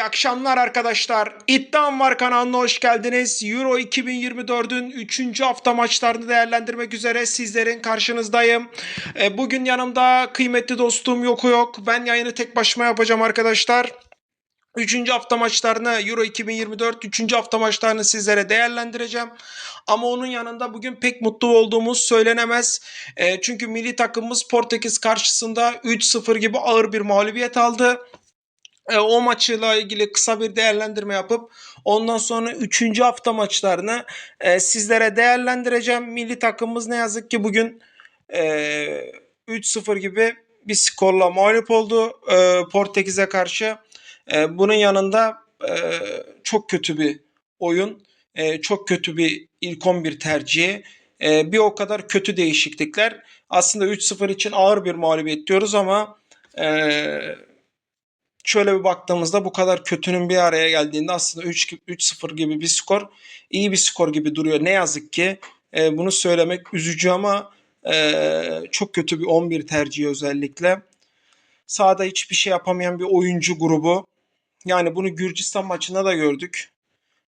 İyi akşamlar arkadaşlar. İddiam var kanalına hoş geldiniz. Euro 2024'ün 3. hafta maçlarını değerlendirmek üzere sizlerin karşınızdayım. E, Bugün yanımda kıymetli dostum Yoku yok. Ben yayını tek başıma yapacağım arkadaşlar. Üçüncü hafta maçlarını Euro 2024 üçüncü hafta maçlarını sizlere değerlendireceğim. Ama onun yanında bugün pek mutlu olduğumuz söylenemez. E, çünkü milli takımımız Portekiz karşısında 3-0 gibi ağır bir mağlubiyet aldı. E, o maçıyla ilgili kısa bir değerlendirme yapıp ondan sonra 3. hafta maçlarını e, sizlere değerlendireceğim. Milli takımımız ne yazık ki bugün e, 3-0 gibi bir skorla mağlup oldu e, Portekiz'e karşı. E, bunun yanında e, çok kötü bir oyun, e, çok kötü bir ilk 11 tercihi, e, bir o kadar kötü değişiklikler. Aslında 3-0 için ağır bir mağlubiyet diyoruz ama e, şöyle bir baktığımızda bu kadar kötünün bir araya geldiğinde aslında 3 3-0 gibi bir skor iyi bir skor gibi duruyor. Ne yazık ki e, bunu söylemek üzücü ama e, çok kötü bir 11 tercihi özellikle. Sahada hiçbir şey yapamayan bir oyuncu grubu. Yani bunu Gürcistan maçında da gördük.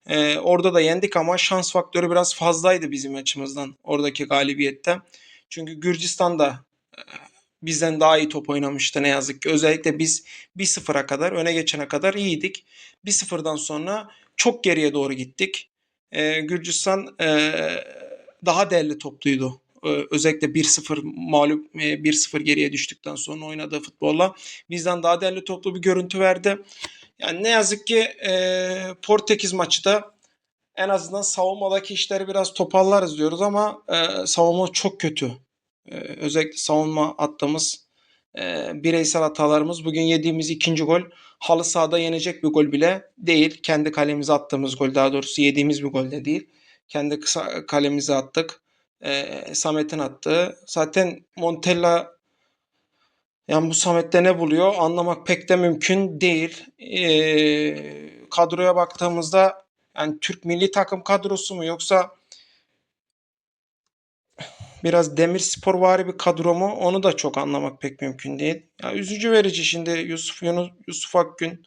E, orada da yendik ama şans faktörü biraz fazlaydı bizim açımızdan oradaki galibiyette. Çünkü Gürcistan da e, bizden daha iyi top oynamıştı ne yazık ki. Özellikle biz 1-0'a kadar öne geçene kadar iyiydik. 1-0'dan sonra çok geriye doğru gittik. Ee, Gürcistan e, daha değerli topluydu. Ee, özellikle 1-0 mağlup e, 1-0 geriye düştükten sonra oynadığı futbolla bizden daha değerli toplu bir görüntü verdi. Yani ne yazık ki e, Portekiz maçı da en azından savunmadaki işleri biraz toparlarız diyoruz ama e, savunma çok kötü. Ee, özellikle savunma attığımız e, bireysel hatalarımız bugün yediğimiz ikinci gol halı sahada yenecek bir gol bile değil. Kendi kalemize attığımız gol daha doğrusu yediğimiz bir gol de değil. Kendi kısa kalemize attık. E, Samet'in attığı. Zaten Montella yani bu Samet'te ne buluyor anlamak pek de mümkün değil. E, kadroya baktığımızda yani Türk milli takım kadrosu mu yoksa biraz Demirspor vari bir kadro mu onu da çok anlamak pek mümkün değil. Ya üzücü verici şimdi Yusuf Yunus, Yusuf Akgün,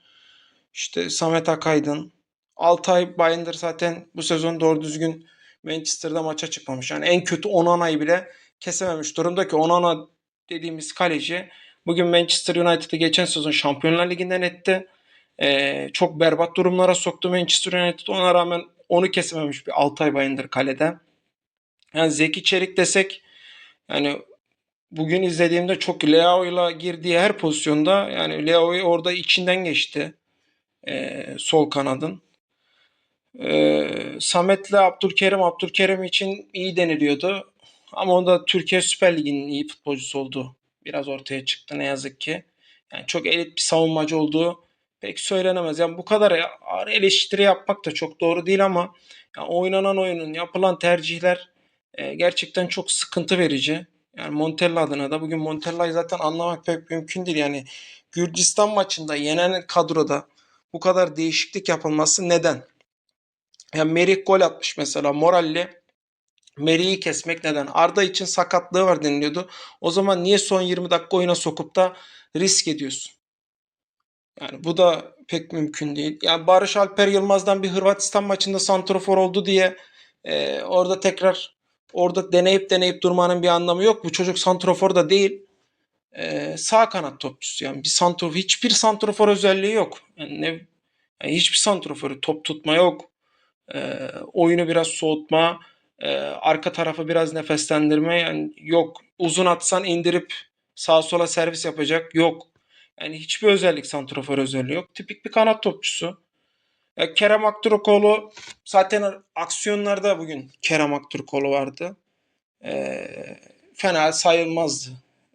işte Samet Akaydın, Altay Bayındır zaten bu sezon doğru düzgün Manchester'da maça çıkmamış. Yani en kötü Onana'yı bile kesememiş durumda ki Onana dediğimiz kaleci bugün Manchester United'ı geçen sezon Şampiyonlar Ligi'nden etti. Ee, çok berbat durumlara soktu Manchester United. Ona rağmen onu kesememiş bir Altay Bayındır kalede. Yani Zeki Çelik desek yani bugün izlediğimde çok Leao'yla girdiği her pozisyonda yani Leao'yu orada içinden geçti. Ee, sol kanadın. Ee, Samet'le Abdülkerim Abdülkerim için iyi deniliyordu. Ama o da Türkiye Süper Ligi'nin iyi futbolcusu olduğu biraz ortaya çıktı ne yazık ki. Yani çok elit bir savunmacı olduğu pek söylenemez. Yani bu kadar ağır eleştiri yapmak da çok doğru değil ama yani oynanan oyunun yapılan tercihler e, gerçekten çok sıkıntı verici. Yani Montella adına da bugün Montella'yı zaten anlamak pek mümkün değil. Yani Gürcistan maçında yenen kadroda bu kadar değişiklik yapılması neden? Yani Merih gol atmış mesela Moralli. Merih'i kesmek neden? Arda için sakatlığı var deniliyordu. O zaman niye son 20 dakika oyuna sokup da risk ediyorsun? Yani bu da pek mümkün değil. Yani Barış Alper Yılmaz'dan bir Hırvatistan maçında santrofor oldu diye e, orada tekrar orada deneyip deneyip durmanın bir anlamı yok. Bu çocuk santrofor da değil. Ee, sağ kanat topçusu yani bir santrofor hiçbir santrofor özelliği yok. Yani ne yani hiçbir santroforu top tutma yok. Ee, oyunu biraz soğutma, e, arka tarafı biraz nefeslendirme yani yok. Uzun atsan indirip sağa sola servis yapacak yok. Yani hiçbir özellik santrofor özelliği yok. Tipik bir kanat topçusu. Ya Kerem Aktürkoğlu zaten aksiyonlarda bugün Kerem Aktürkoğlu vardı. Ee, fena sayılmazdı.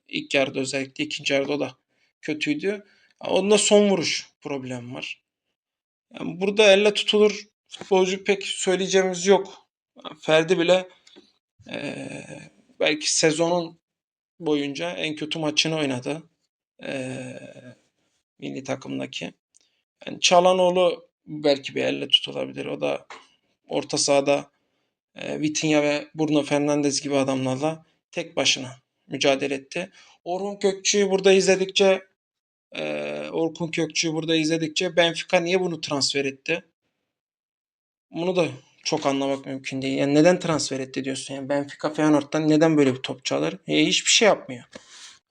İlk yarıda özellikle ikinci yarıda o da kötüydü. Onda son vuruş problem var. Yani burada elle tutulur futbolcu pek söyleyeceğimiz yok. Ferdi bile e, belki sezonun boyunca en kötü maçını oynadı. E, milli takımdaki. Yani Çalanoğlu belki bir elle tutulabilir. O da orta sahada e, Vitinha ve Bruno Fernandes gibi adamlarla tek başına mücadele etti. Orhun Kökçü'yü burada izledikçe Ee, Orkun Kökçü'yü burada izledikçe Benfica niye bunu transfer etti? Bunu da çok anlamak mümkün değil. Yani neden transfer etti diyorsun? Yani Benfica Feyenoord'dan neden böyle bir topçu alır? E, hiçbir şey yapmıyor.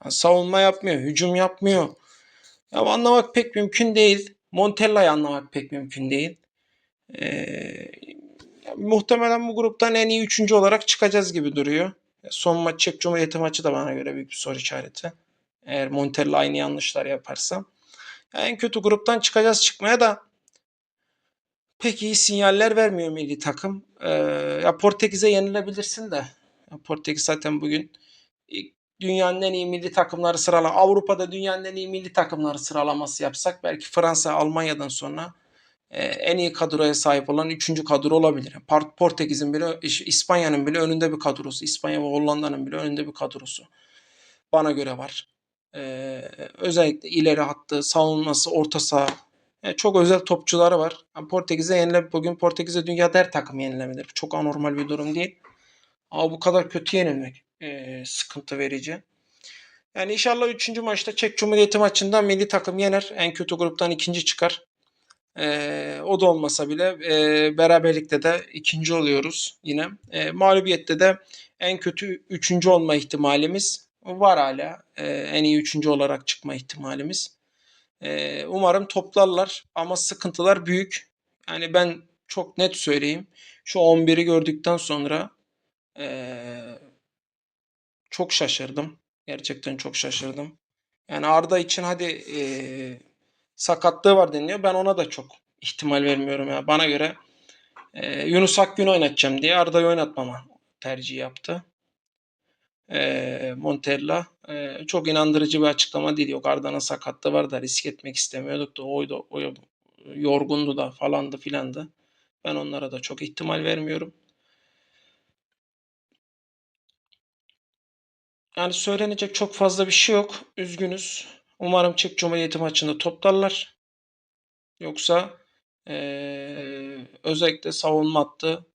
Yani savunma yapmıyor, hücum yapmıyor. Ya anlamak pek mümkün değil. Montella'yı anlamak pek mümkün değil. Ee, muhtemelen bu gruptan en iyi üçüncü olarak çıkacağız gibi duruyor. Son maç Çek Cumhuriyeti maçı da bana göre büyük bir soru işareti. Eğer Montella aynı yanlışlar yaparsa. Ya en kötü gruptan çıkacağız çıkmaya da pek iyi sinyaller vermiyor milli takım. Ee, ya Portekiz'e yenilebilirsin de. Portekiz zaten bugün ilk dünyanın en iyi milli takımları sırala Avrupa'da dünyanın en iyi milli takımları sıralaması yapsak belki Fransa, Almanya'dan sonra e, en iyi kadroya sahip olan 3. kadro olabilir. Port- Portekiz'in bile İspanya'nın bile önünde bir kadrosu. İspanya ve Hollanda'nın bile önünde bir kadrosu. Bana göre var. Ee, özellikle ileri hattı, savunması, orta saha. Yani çok özel topçuları var. Yani Portekiz'e yenile bugün Portekiz'e dünyada her takım yenilebilir. Çok anormal bir durum değil. Ama bu kadar kötü yenilmek e, sıkıntı verici. Yani inşallah 3. maçta Çek Cumhuriyeti maçında milli takım yener. En kötü gruptan ikinci çıkar. E, o da olmasa bile e, beraberlikte de ikinci oluyoruz yine. E, mağlubiyette de en kötü üçüncü olma ihtimalimiz var hala. E, en iyi üçüncü olarak çıkma ihtimalimiz. E, umarım toplarlar ama sıkıntılar büyük. Yani ben çok net söyleyeyim. Şu 11'i gördükten sonra ee, çok şaşırdım. Gerçekten çok şaşırdım. Yani Arda için hadi e, sakatlığı var deniliyor. Ben ona da çok ihtimal vermiyorum. ya. Bana göre e, Yunus Akgün oynatacağım diye Arda'yı oynatmama tercih yaptı. E, Montella. E, çok inandırıcı bir açıklama değil. Yok Arda'nın sakatlığı var da risk etmek istemiyorduk da oydu, o yorgundu da falandı filandı. Ben onlara da çok ihtimal vermiyorum. Yani söylenecek çok fazla bir şey yok. Üzgünüz. Umarım Çek Cumhuriyeti maçında toplarlar. Yoksa ee, özellikle savunma hattı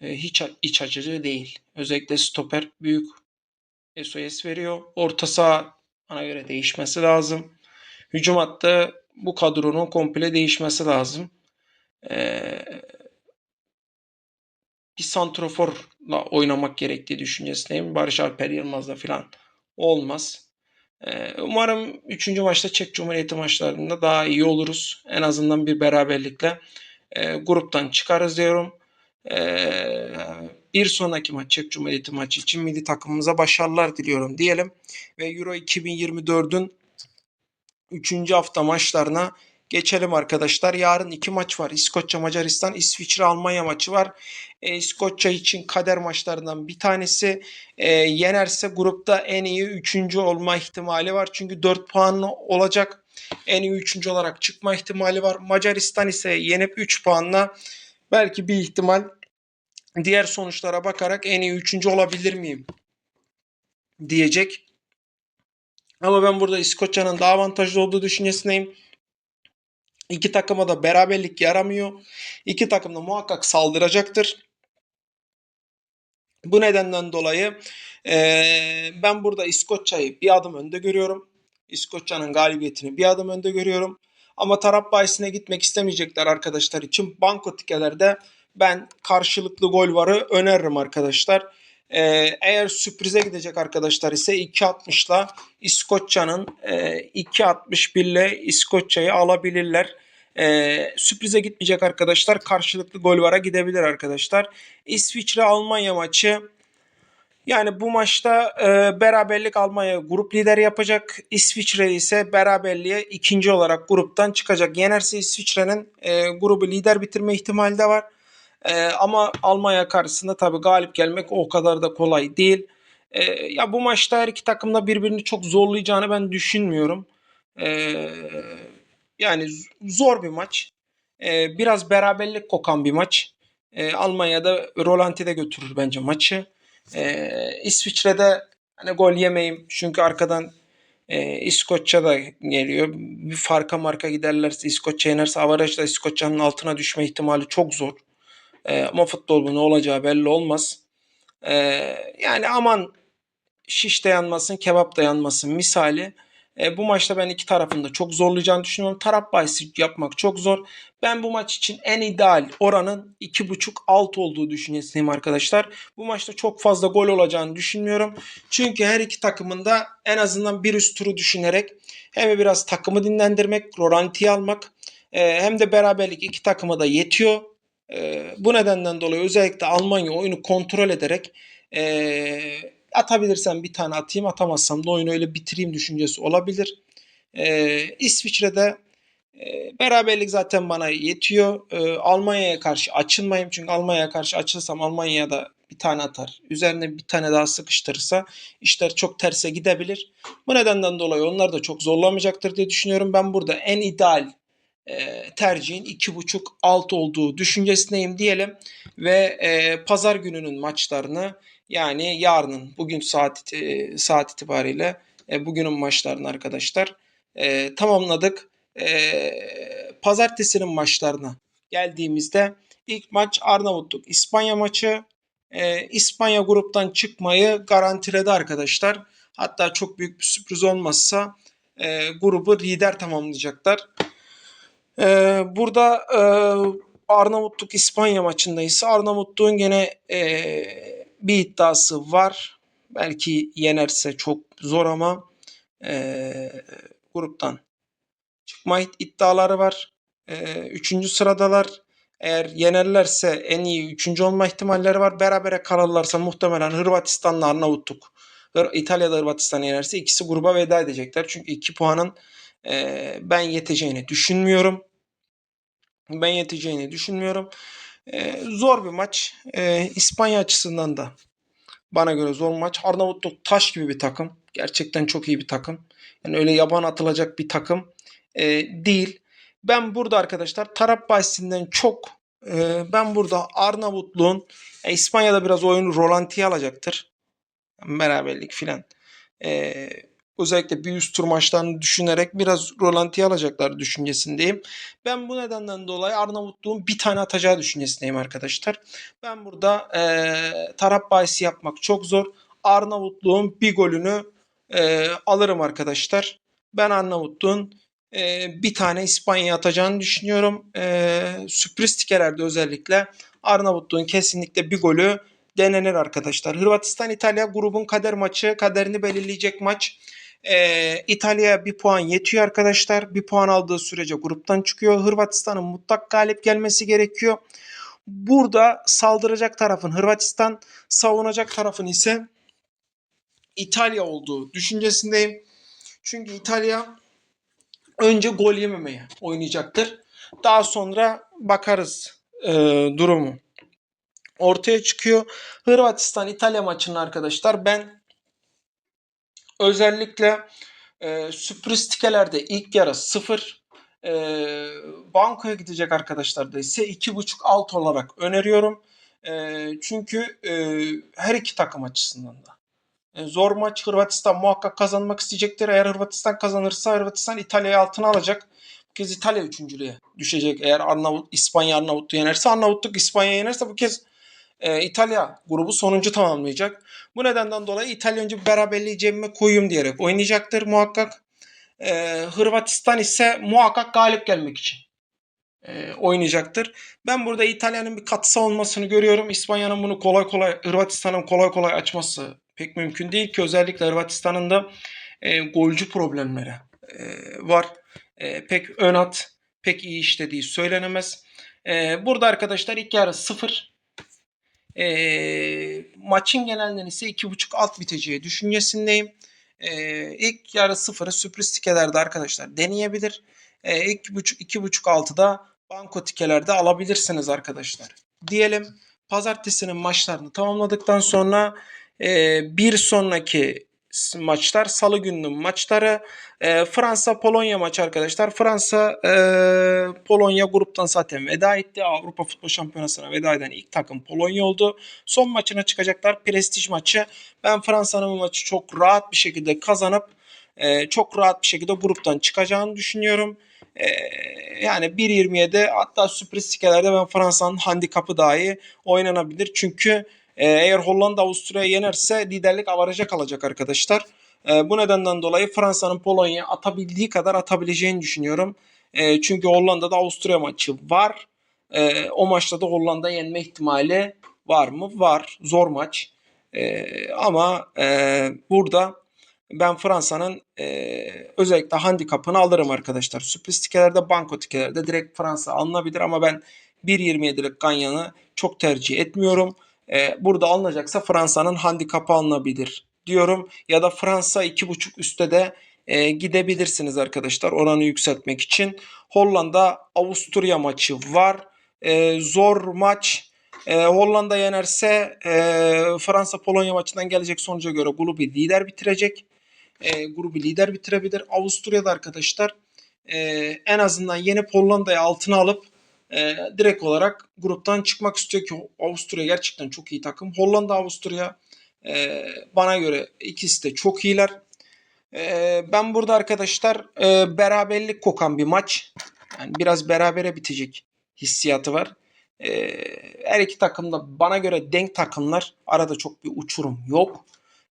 e, hiç iç açıcı değil. Özellikle stoper büyük SOS veriyor. Orta saha bana göre değişmesi lazım. Hücum hattı bu kadronun komple değişmesi lazım. Ee, bir santroforla oynamak gerektiği düşüncesindeyim. Barış Alper Yılmaz'la falan olmaz. Ee, umarım 3. maçta Çek Cumhuriyeti maçlarında daha iyi oluruz. En azından bir beraberlikle e, gruptan çıkarız diyorum. Ee, bir sonraki maç Çek Cumhuriyeti maçı için milli takımımıza başarılar diliyorum diyelim. Ve Euro 2024'ün 3. hafta maçlarına geçelim arkadaşlar. Yarın iki maç var. İskoçya Macaristan, İsviçre Almanya maçı var. E, İskoçya için kader maçlarından bir tanesi. E, yenerse grupta en iyi üçüncü olma ihtimali var. Çünkü 4 puanlı olacak. En iyi üçüncü olarak çıkma ihtimali var. Macaristan ise yenip 3 puanla belki bir ihtimal diğer sonuçlara bakarak en iyi üçüncü olabilir miyim diyecek. Ama ben burada İskoçya'nın daha avantajlı olduğu düşüncesindeyim. İki takıma da beraberlik yaramıyor. İki takım da muhakkak saldıracaktır. Bu nedenden dolayı e, ben burada İskoçya'yı bir adım önde görüyorum. İskoçya'nın galibiyetini bir adım önde görüyorum. Ama taraf bahisine gitmek istemeyecekler arkadaşlar için banko tikelerde ben karşılıklı gol varı öneririm arkadaşlar. Ee, eğer sürprize gidecek arkadaşlar ise 2.60'la İskoçya'nın e, 2.61 ile İskoçya'yı alabilirler. Ee, sürprize gitmeyecek arkadaşlar karşılıklı gol vara gidebilir arkadaşlar. İsviçre Almanya maçı yani bu maçta e, beraberlik Almanya grup lider yapacak. İsviçre ise beraberliğe ikinci olarak gruptan çıkacak. Yenerse İsviçre'nin e, grubu lider bitirme ihtimali de var. E, ama Almanya karşısında tabii galip gelmek o kadar da kolay değil. E, ya bu maçta her iki takım da birbirini çok zorlayacağını ben düşünmüyorum. E, yani zor bir maç. E, biraz beraberlik kokan bir maç. E, Almanya'da Rolanti'de götürür bence maçı. E, İsviçre'de hani gol yemeyim çünkü arkadan e, İskoçya da geliyor. Bir farka marka giderlerse İskoçya yenerse avarajda İskoçya'nın altına düşme ihtimali çok zor. E, ama futbol bu ne olacağı belli olmaz. E, yani aman şiş de yanmasın, kebap da yanmasın misali. E, bu maçta ben iki tarafında çok zorlayacağını düşünüyorum. Taraf bahisi yapmak çok zor. Ben bu maç için en ideal oranın 2.5 alt olduğu düşüncesindeyim arkadaşlar. Bu maçta çok fazla gol olacağını düşünmüyorum. Çünkü her iki takımın da en azından bir üst turu düşünerek hem biraz takımı dinlendirmek, rolantiye almak e, hem de beraberlik iki takıma da yetiyor. E, bu nedenden dolayı özellikle Almanya oyunu kontrol ederek e, atabilirsem bir tane atayım atamazsam da oyunu öyle bitireyim düşüncesi olabilir. E, İsviçre'de e, beraberlik zaten bana yetiyor. E, Almanya'ya karşı açılmayayım çünkü Almanya'ya karşı açılsam Almanya'da bir tane atar. Üzerine bir tane daha sıkıştırırsa işler çok terse gidebilir. Bu nedenden dolayı onlar da çok zorlamayacaktır diye düşünüyorum. Ben burada en ideal e, tercihin 2.5 alt olduğu düşüncesindeyim diyelim ve e, pazar gününün maçlarını yani yarının bugün saat saat itibariyle e, bugünün maçlarını arkadaşlar e, tamamladık. E, pazartesinin maçlarına geldiğimizde ilk maç Arnavutluk İspanya maçı. İspanya gruptan çıkmayı garantiledi arkadaşlar. Hatta çok büyük bir sürpriz olmazsa grubu lider tamamlayacaklar. Burada Arnavutluk İspanya maçında ise Arnavutluk'un gene e, bir iddiası var. Belki yenerse çok zor ama e, gruptan çıkma iddiaları var. E, üçüncü sıradalar. Eğer yenerlerse en iyi üçüncü olma ihtimalleri var. Berabere kalırlarsa muhtemelen Hırvatistan'la Arnavutluk İtalya'da Hırvatistan'ı yenerse ikisi gruba veda edecekler. Çünkü iki puanın e, ben yeteceğini düşünmüyorum. Ben yeteceğini düşünmüyorum. E, zor bir maç. E, İspanya açısından da bana göre zor maç. Arnavutluk taş gibi bir takım. Gerçekten çok iyi bir takım. Yani öyle yaban atılacak bir takım e, değil. Ben burada arkadaşlar taraf bahsinden çok e, ben burada Arnavutluğun e, İspanya'da biraz oyunu rolantiye alacaktır. Beraberlik filan. E, özellikle bir üst tur maçlarını düşünerek biraz rolantiye alacaklar düşüncesindeyim. Ben bu nedenden dolayı Arnavutluğun bir tane atacağı düşüncesindeyim arkadaşlar. Ben burada e, taraf bahisi yapmak çok zor. Arnavutluğun bir golünü e, alırım arkadaşlar. Ben Arnavutluğun e, bir tane İspanya'ya atacağını düşünüyorum. E, sürpriz tikelerde özellikle Arnavutluğun kesinlikle bir golü denenir arkadaşlar. Hırvatistan İtalya grubun kader maçı, kaderini belirleyecek maç. Ee, İtalya'ya bir puan yetiyor arkadaşlar. Bir puan aldığı sürece gruptan çıkıyor. Hırvatistan'ın mutlak galip gelmesi gerekiyor. Burada saldıracak tarafın Hırvatistan, savunacak tarafın ise İtalya olduğu düşüncesindeyim. Çünkü İtalya önce gol yememeye oynayacaktır. Daha sonra bakarız e, durumu. Ortaya çıkıyor. Hırvatistan İtalya maçının arkadaşlar ben özellikle e, sürpriz tikelerde ilk yarı 0 e, bankoya gidecek arkadaşlar da ise 2.5 alt olarak öneriyorum. E, çünkü e, her iki takım açısından da. E, zor maç Hırvatistan muhakkak kazanmak isteyecektir. Eğer Hırvatistan kazanırsa Hırvatistan İtalya'yı altına alacak. Bu kez İtalya üçüncülüğe düşecek. Eğer Arnavut, İspanya Arnavutluğu yenerse Arnavutluk İspanya yenerse bu kez e, İtalya grubu sonuncu tamamlayacak. Bu nedenden dolayı İtalya önce bir beraberliği cebime koyayım diyerek oynayacaktır muhakkak. E, Hırvatistan ise muhakkak galip gelmek için e, oynayacaktır. Ben burada İtalya'nın bir katısı olmasını görüyorum. İspanya'nın bunu kolay kolay Hırvatistan'ın kolay kolay açması pek mümkün değil ki özellikle Hırvatistan'ın da e, golcü problemleri e, var. E, pek ön at pek iyi işlediği söylenemez. E, burada arkadaşlar ilk yarı 0 e, maçın genelinden ise 2.5 alt biteceği düşüncesindeyim. E, ilk yarı sıfırı sürpriz tikelerde arkadaşlar deneyebilir. E, 2.5 2.5 altıda banko tikelerde alabilirsiniz arkadaşlar. Diyelim pazartesinin maçlarını tamamladıktan sonra e, bir sonraki maçlar. Salı gününün maçları. E, Fransa Polonya maçı arkadaşlar. Fransa e, Polonya gruptan zaten veda etti. Avrupa Futbol Şampiyonası'na veda eden ilk takım Polonya oldu. Son maçına çıkacaklar. Prestij maçı. Ben Fransa'nın maçı çok rahat bir şekilde kazanıp e, çok rahat bir şekilde gruptan çıkacağını düşünüyorum. E, yani 1.27 hatta sürpriz tikelerde ben Fransa'nın handikapı dahi oynanabilir. Çünkü ee, eğer Hollanda Avusturya'yı yenerse liderlik avaraja kalacak arkadaşlar. E, bu nedenden dolayı Fransa'nın Polonya'ya atabildiği kadar atabileceğini düşünüyorum. E, çünkü Hollanda'da Avusturya maçı var. E, o maçta da Hollanda yenme ihtimali var mı? Var. Zor maç. E, ama e, burada ben Fransa'nın e, özellikle handikapını alırım arkadaşlar. Sürpriz tikelerde, banko tikelerde direkt Fransa alınabilir ama ben 1.27'lik Ganyan'ı çok tercih etmiyorum. E, burada alınacaksa Fransa'nın handikapı alınabilir diyorum. Ya da Fransa 2.5 üstte de e, gidebilirsiniz arkadaşlar oranı yükseltmek için. Hollanda Avusturya maçı var. E, zor maç. E, Hollanda yenerse e, Fransa Polonya maçından gelecek sonuca göre grubu lider bitirecek. E, grubu lider bitirebilir. Avusturya'da arkadaşlar e, en azından yenip Hollanda'yı altına alıp e, direkt olarak gruptan çıkmak istiyor ki Avusturya gerçekten çok iyi takım. Hollanda Avusturya e, bana göre ikisi de çok iyiler. E, ben burada arkadaşlar e, beraberlik kokan bir maç. Yani biraz berabere bitecek hissiyatı var. E, her iki takım da bana göre denk takımlar. Arada çok bir uçurum yok.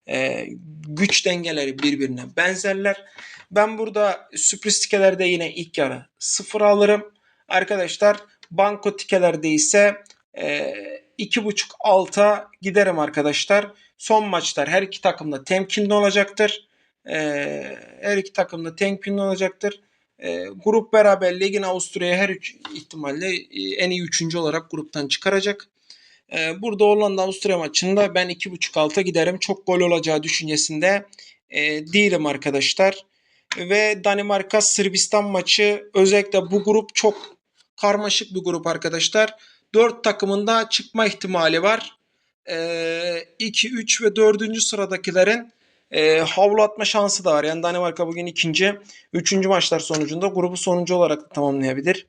E, güç dengeleri birbirine benzerler. Ben burada sürpriz tikelerde yine ilk yarı sıfır alırım. Arkadaşlar banko tikelerde ise e, iki buçuk alta giderim arkadaşlar. Son maçlar her iki takım da temkinli olacaktır. E, her iki takım da temkinli olacaktır. E, grup beraberliği yine Avusturya her üç ihtimalle e, en iyi üçüncü olarak gruptan çıkaracak. Burada Hollanda Avusturya maçında ben iki buçuk alta giderim. Çok gol olacağı düşüncesinde değilim arkadaşlar. Ve Danimarka Sırbistan maçı özellikle bu grup çok karmaşık bir grup arkadaşlar. 4 takımın da çıkma ihtimali var. 2, 3 ve 4. sıradakilerin e, havlu atma şansı da var. Yani Danimarka bugün ikinci, üçüncü maçlar sonucunda grubu sonuncu olarak da tamamlayabilir.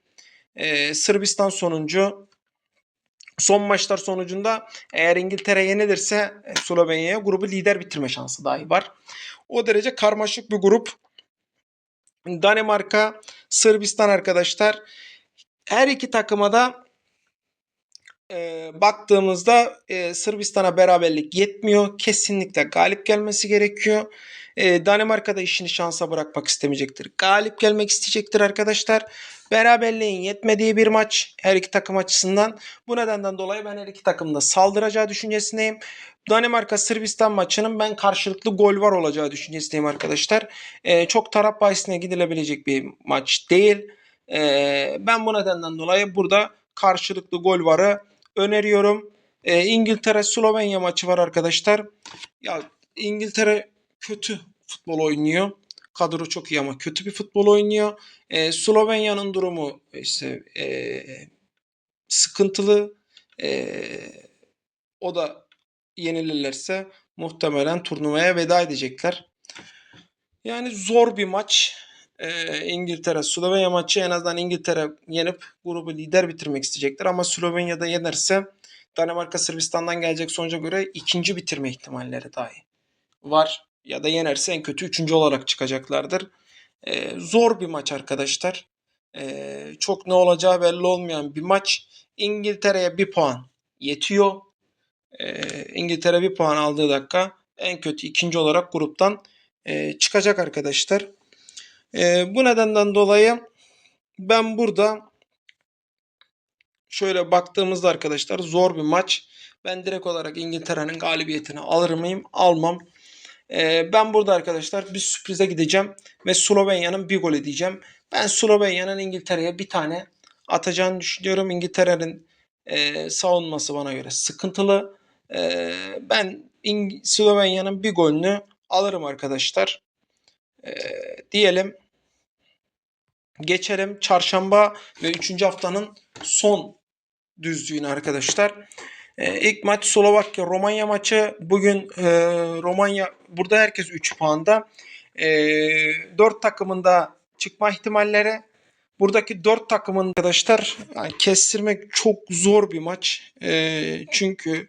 E, Sırbistan sonuncu. Son maçlar sonucunda eğer İngiltere yenilirse e, Slovenya'ya grubu lider bitirme şansı dahi var. O derece karmaşık bir grup. Danimarka, Sırbistan arkadaşlar. Her iki takıma da e, baktığımızda e, Sırbistan'a beraberlik yetmiyor. Kesinlikle galip gelmesi gerekiyor. E, Danimarka'da işini şansa bırakmak istemeyecektir. Galip gelmek isteyecektir arkadaşlar. Beraberliğin yetmediği bir maç her iki takım açısından. Bu nedenden dolayı ben her iki takımın da saldıracağı düşüncesindeyim. Danimarka Sırbistan maçının ben karşılıklı gol var olacağı düşüncesindeyim arkadaşlar. E, çok taraf bahisine gidilebilecek bir maç değil. E, ben bu nedenden dolayı burada karşılıklı gol varı öneriyorum. E, İngiltere Slovenya maçı var arkadaşlar. Ya İngiltere kötü futbol oynuyor. Kadro çok iyi ama kötü bir futbol oynuyor. E, Slovenya'nın durumu işte e, sıkıntılı. E, o da yenilirlerse muhtemelen turnuvaya veda edecekler. Yani zor bir maç. Ee, İngiltere Slovenya maçı en azından İngiltere yenip grubu lider bitirmek isteyecektir. Ama Slovenya'da yenerse Danimarka Sırbistan'dan gelecek sonuca göre ikinci bitirme ihtimalleri dahi var. Ya da yenerse en kötü üçüncü olarak çıkacaklardır. Ee, zor bir maç arkadaşlar. Ee, çok ne olacağı belli olmayan bir maç. İngiltere'ye bir puan yetiyor. Ee, İngiltere bir puan aldığı dakika en kötü ikinci olarak gruptan e, çıkacak arkadaşlar. E, bu nedenden dolayı ben burada şöyle baktığımızda arkadaşlar zor bir maç. Ben direkt olarak İngiltere'nin galibiyetini alır mıyım? Almam. E, ben burada arkadaşlar bir sürprize gideceğim ve Slovenya'nın bir gol edeceğim. Ben Slovenya'nın İngiltere'ye bir tane atacağını düşünüyorum. İngiltere'nin e, savunması bana göre sıkıntılı. E, ben Slovenya'nın bir golünü alırım arkadaşlar. E, diyelim geçelim çarşamba ve 3. haftanın son düzlüğüne arkadaşlar. Ee, ilk maç Slovakya Romanya maçı. Bugün e, Romanya burada herkes 3 puanda. E, 4 takımın da çıkma ihtimalleri. Buradaki 4 takımın arkadaşlar yani kestirmek çok zor bir maç. E, çünkü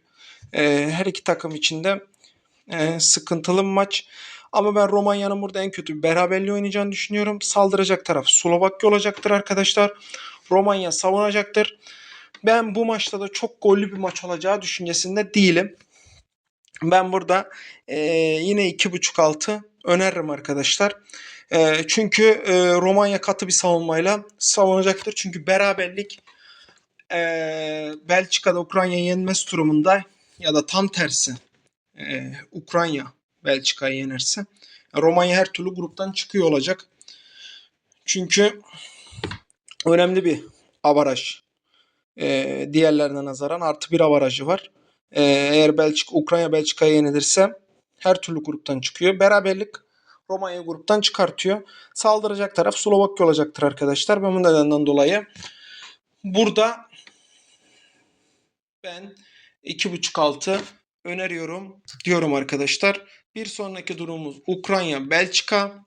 e, her iki takım içinde e, sıkıntılı bir maç. Ama ben Romanya'nın burada en kötü bir beraberliği oynayacağını düşünüyorum. Saldıracak taraf Slovakya olacaktır arkadaşlar. Romanya savunacaktır. Ben bu maçta da çok gollü bir maç olacağı düşüncesinde değilim. Ben burada e, yine 2.5 altı öneririm arkadaşlar. Ee, çünkü e, Romanya katı bir savunmayla savunacaktır. Çünkü beraberlik e, Belçika'da Ukrayna'yı yenmesi durumunda ya da tam tersi e, Ukrayna Belçika'yı yenerse Romanya her türlü gruptan çıkıyor olacak. Çünkü önemli bir avaraj. E, diğerlerine nazaran artı bir avarajı var. E, eğer Belçika, Ukrayna Belçika'ya yenilirse her türlü gruptan çıkıyor. Beraberlik Romanya'yı gruptan çıkartıyor. Saldıracak taraf Slovakya olacaktır arkadaşlar. Ben bu nedenden dolayı burada ben 2.5 altı öneriyorum diyorum arkadaşlar. Bir sonraki durumumuz Ukrayna Belçika.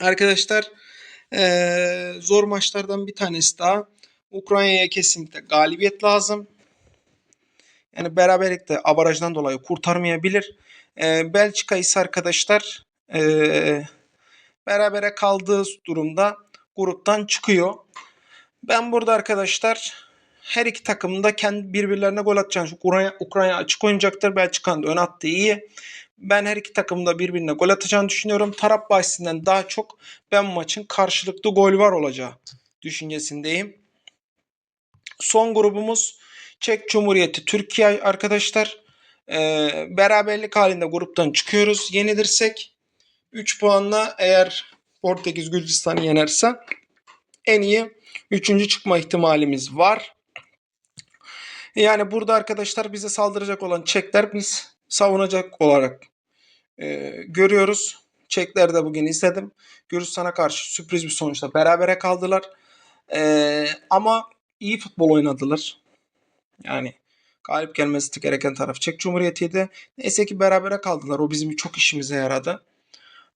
Arkadaşlar eee, zor maçlardan bir tanesi daha. Ukrayna'ya kesinlikle galibiyet lazım. Yani beraberlikte avarajdan dolayı kurtarmayabilir. Eee, Belçika ise arkadaşlar eee, berabere kaldığı durumda gruptan çıkıyor. Ben burada arkadaşlar her iki takımın da kendi birbirlerine gol atacağını. Ukrayna, Ukrayna açık oynayacaktır. Belçika'nın ön attığı iyi. Ben her iki takımın da birbirine gol atacağını düşünüyorum. Taraf bahsinden daha çok ben maçın karşılıklı gol var olacağı düşüncesindeyim. Son grubumuz Çek Cumhuriyeti Türkiye arkadaşlar. Ee, beraberlik halinde gruptan çıkıyoruz. Yenilirsek 3 puanla eğer Portekiz Gürcistan'ı yenerse en iyi 3. çıkma ihtimalimiz var. Yani burada arkadaşlar bize saldıracak olan Çekler biz savunacak olarak e, görüyoruz. Çekler de bugün izledim. Gürcistan'a karşı sürpriz bir sonuçla berabere kaldılar. E, ama iyi futbol oynadılar. Yani galip gelmesi gereken taraf Çek Cumhuriyeti'ydi. Neyse ki berabere kaldılar. O bizim çok işimize yaradı.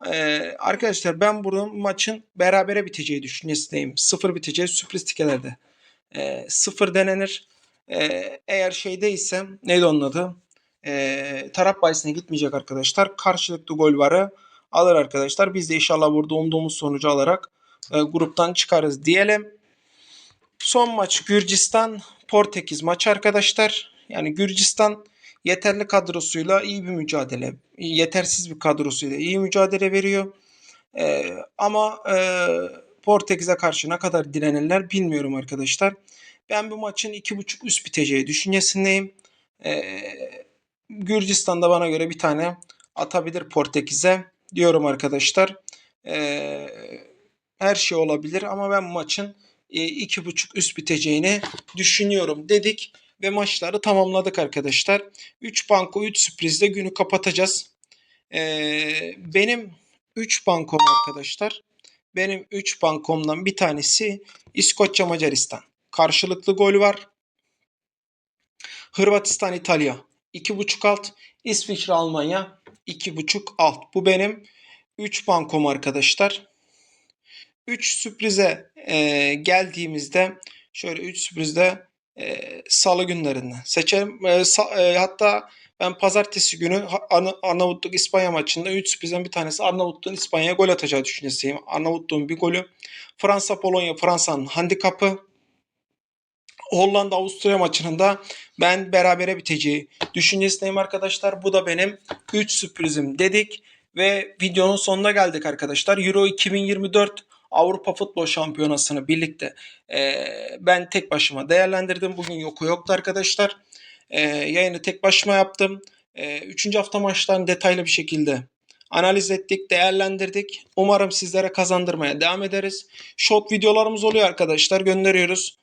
Ee, arkadaşlar ben burada maçın berabere biteceği düşüncesindeyim. Sıfır biteceği sürpriz tikelerde. Ee, sıfır denenir. Ee, eğer şeyde ise neydi onun adı? Ee, taraf bahisine gitmeyecek arkadaşlar. Karşılıklı gol varı alır arkadaşlar. Biz de inşallah burada umduğumuz sonucu alarak e, gruptan çıkarız diyelim. Son maç Gürcistan Portekiz maçı arkadaşlar. Yani Gürcistan yeterli kadrosuyla iyi bir mücadele, yetersiz bir kadrosuyla iyi mücadele veriyor. Ee, ama e, Portekiz'e karşı ne kadar direnirler bilmiyorum arkadaşlar. Ben bu maçın 2.5 üst biteceği düşüncesindeyim. Ee, Gürcistan da bana göre bir tane atabilir Portekiz'e diyorum arkadaşlar. Ee, her şey olabilir ama ben maçın e, iki buçuk üst biteceğini düşünüyorum dedik ve maçları tamamladık arkadaşlar. 3 banko 3 sürprizle günü kapatacağız. Ee, benim 3 bankom arkadaşlar. Benim 3 bankomdan bir tanesi İskoçya Macaristan. Karşılıklı gol var. Hırvatistan İtalya 2.5 alt. İsviçre Almanya 2.5 alt. Bu benim 3 bankom arkadaşlar. 3 sürprize e, geldiğimizde şöyle 3 sürprizde e, salı günlerinden seçelim. E, sa, e, hatta ben pazartesi günü Ar- Arnavutluk İspanya maçında 3 sürprizden bir tanesi Arnavutluğun İspanya'ya gol atacağı düşüncesiyim. Arnavutluğun bir golü. Fransa Polonya Fransa'nın handikapı. Hollanda Avusturya maçının da ben berabere biteceği düşüncesindeyim arkadaşlar. Bu da benim 3 sürprizim dedik ve videonun sonuna geldik arkadaşlar. Euro 2024 Avrupa Futbol Şampiyonası'nı birlikte e, ben tek başıma değerlendirdim. Bugün yoku yoktu arkadaşlar. E, yayını tek başıma yaptım. E, üçüncü hafta maçlarını detaylı bir şekilde analiz ettik, değerlendirdik. Umarım sizlere kazandırmaya devam ederiz. Short videolarımız oluyor arkadaşlar. Gönderiyoruz.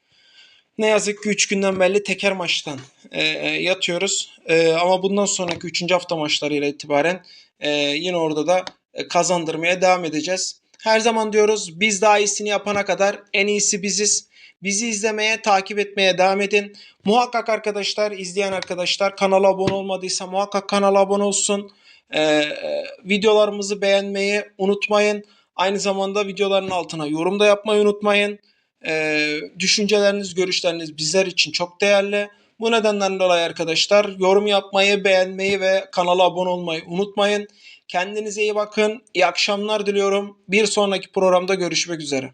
Ne yazık ki 3 günden belli teker maçtan e, yatıyoruz. E, ama bundan sonraki 3. hafta maçlarıyla itibaren e, yine orada da e, kazandırmaya devam edeceğiz. Her zaman diyoruz biz daha iyisini yapana kadar en iyisi biziz. Bizi izlemeye, takip etmeye devam edin. Muhakkak arkadaşlar, izleyen arkadaşlar kanala abone olmadıysa muhakkak kanala abone olsun. Ee, videolarımızı beğenmeyi unutmayın. Aynı zamanda videoların altına yorum da yapmayı unutmayın. Ee, düşünceleriniz, görüşleriniz bizler için çok değerli. Bu nedenden dolayı arkadaşlar yorum yapmayı, beğenmeyi ve kanala abone olmayı unutmayın. Kendinize iyi bakın. İyi akşamlar diliyorum. Bir sonraki programda görüşmek üzere.